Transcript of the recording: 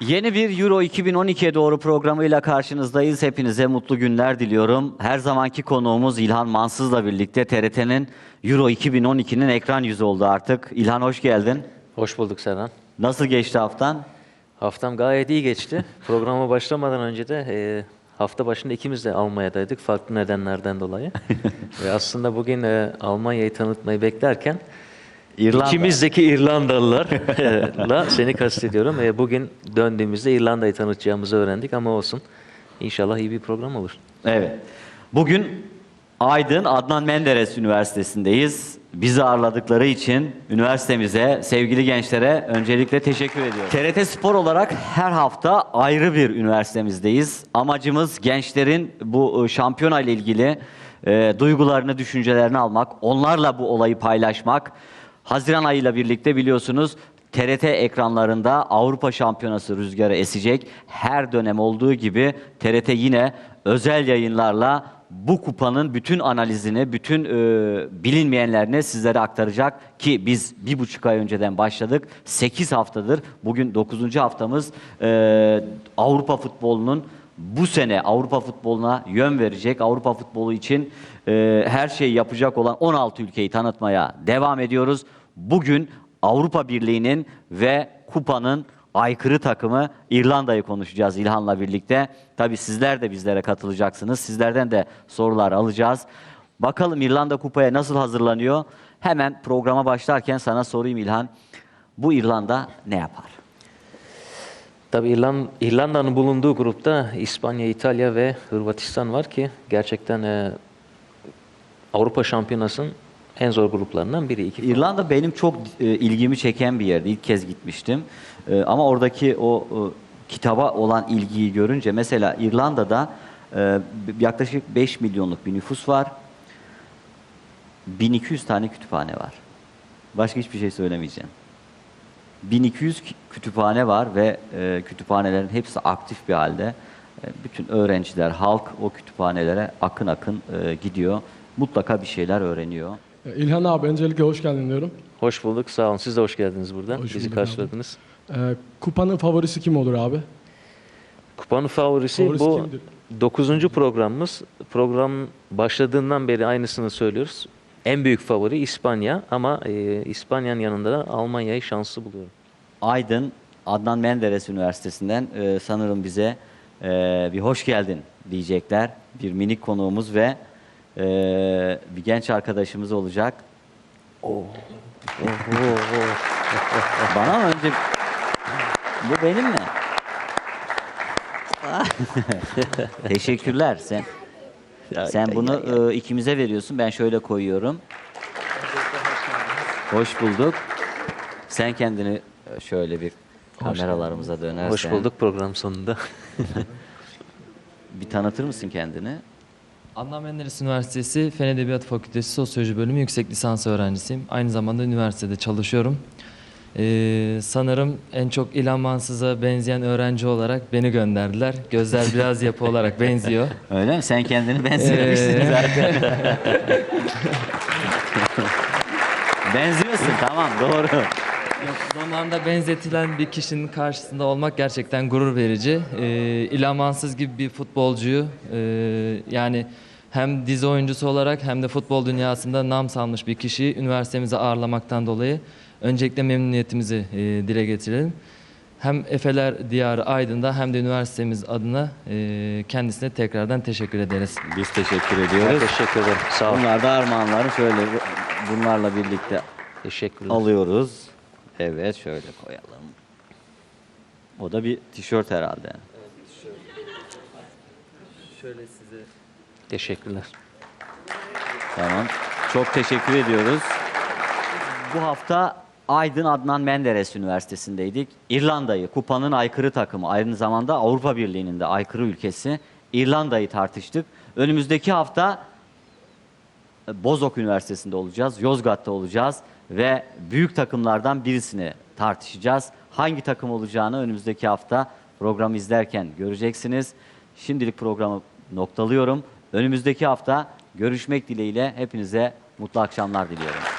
Yeni bir Euro 2012'ye doğru programıyla karşınızdayız. Hepinize mutlu günler diliyorum. Her zamanki konuğumuz İlhan Mansız'la birlikte TRT'nin Euro 2012'nin ekran yüzü oldu artık. İlhan hoş geldin. Hoş bulduk Serhan. Nasıl geçti haftan? Haftam gayet iyi geçti. Programa başlamadan önce de e, hafta başında ikimiz de Almanya'daydık farklı nedenlerden dolayı. Ve aslında bugün e, Almanya'yı tanıtmayı beklerken İrlanda. ikimizdeki İrlandalılarla seni kastediyorum. E, bugün döndüğümüzde İrlanda'yı tanıtacağımızı öğrendik ama olsun. İnşallah iyi bir program olur. Evet. Bugün Aydın Adnan Menderes Üniversitesi'ndeyiz. Bizi ağırladıkları için üniversitemize, sevgili gençlere öncelikle teşekkür ediyorum. TRT Spor olarak her hafta ayrı bir üniversitemizdeyiz. Amacımız gençlerin bu e, şampiyona ile ilgili e, duygularını, düşüncelerini almak, onlarla bu olayı paylaşmak. Haziran ayıyla birlikte biliyorsunuz TRT ekranlarında Avrupa Şampiyonası rüzgarı esecek. Her dönem olduğu gibi TRT yine özel yayınlarla bu kupanın bütün analizini, bütün e, bilinmeyenlerini sizlere aktaracak ki biz bir buçuk ay önceden başladık. 8 haftadır, bugün 9. haftamız e, Avrupa futbolunun bu sene Avrupa futboluna yön verecek, Avrupa futbolu için e, her şeyi yapacak olan 16 ülkeyi tanıtmaya devam ediyoruz. Bugün Avrupa Birliği'nin ve kupanın aykırı takımı İrlanda'yı konuşacağız İlhan'la birlikte. Tabii sizler de bizlere katılacaksınız. Sizlerden de sorular alacağız. Bakalım İrlanda kupaya nasıl hazırlanıyor? Hemen programa başlarken sana sorayım İlhan. Bu İrlanda ne yapar? Tabii İrlan- İrlanda'nın bulunduğu grupta İspanya, İtalya ve Hırvatistan var ki gerçekten e, Avrupa Şampiyonası'nın en zor gruplarından biri. İki İrlanda benim çok e, ilgimi çeken bir yerdi. İlk kez gitmiştim. E, ama oradaki o e, kitaba olan ilgiyi görünce mesela İrlanda'da e, yaklaşık 5 milyonluk bir nüfus var. 1200 tane kütüphane var. Başka hiçbir şey söylemeyeceğim. 1200 kü- kütüphane var ve e, kütüphanelerin hepsi aktif bir halde. E, bütün öğrenciler, halk o kütüphanelere akın akın e, gidiyor. Mutlaka bir şeyler öğreniyor. Ee, İlhan abi öncelikle hoş geldin diyorum. Hoş bulduk, sağ olun. Siz de hoş geldiniz burada. Hoş Bizi karşıladınız. Ee, kupanın favorisi kim olur abi? Kupanın favorisi, Favorisi bu kimdir? 9. programımız. Program başladığından beri aynısını söylüyoruz. En büyük favori İspanya ama e, İspanya'nın yanında da Almanya'yı şanslı buluyorum. Aydın Adnan Menderes Üniversitesi'nden e, sanırım bize e, bir hoş geldin diyecekler. Bir minik konuğumuz ve e, bir genç arkadaşımız olacak. Bana mı önce? Bu benim mi? Teşekkürler. Sen sen bunu e, ikimize veriyorsun. Ben şöyle koyuyorum. Hoş bulduk. Sen kendini e, şöyle bir kameralarımıza dönersen. Hoş bulduk program sonunda. Bir tanıtır mısın kendini? Adnan Menderes Üniversitesi Fen Edebiyat Fakültesi Sosyoloji Bölümü yüksek lisans öğrencisiyim. Aynı zamanda üniversitede çalışıyorum. Ee, sanırım en çok İlhan Mansız'a benzeyen öğrenci olarak beni gönderdiler. Gözler biraz yapı olarak benziyor. Öyle mi? Sen kendini benzemişsin Ee, zaten. Benziyorsun tamam doğru. Yok, zamanında benzetilen bir kişinin karşısında olmak gerçekten gurur verici. Ee, İlhan Mansız gibi bir futbolcuyu e, yani hem dizi oyuncusu olarak hem de futbol dünyasında nam salmış bir kişiyi üniversitemize ağırlamaktan dolayı öncelikle memnuniyetimizi e, dile getirelim. Hem Efeler Diyarı Aydın'da hem de üniversitemiz adına e, kendisine tekrardan teşekkür ederiz. Biz teşekkür Ben ediyoruz. teşekkür ederim. Sağ olun. Bunlar da armağanları şöyle bunlarla birlikte Teşekkürler. alıyoruz. Evet şöyle koyalım. O da bir tişört herhalde. Teşekkürler. Tamam. Çok teşekkür ediyoruz. Bu hafta Aydın Adnan Menderes Üniversitesi'ndeydik. İrlanda'yı, kupanın aykırı takımı, aynı zamanda Avrupa Birliği'nin de aykırı ülkesi İrlanda'yı tartıştık. Önümüzdeki hafta e, Bozok Üniversitesi'nde olacağız, Yozgat'ta olacağız ve büyük takımlardan birisini tartışacağız. Hangi takım olacağını önümüzdeki hafta programı izlerken göreceksiniz. Şimdilik programı noktalıyorum. Önümüzdeki hafta görüşmek dileğiyle hepinize mutlu akşamlar diliyorum.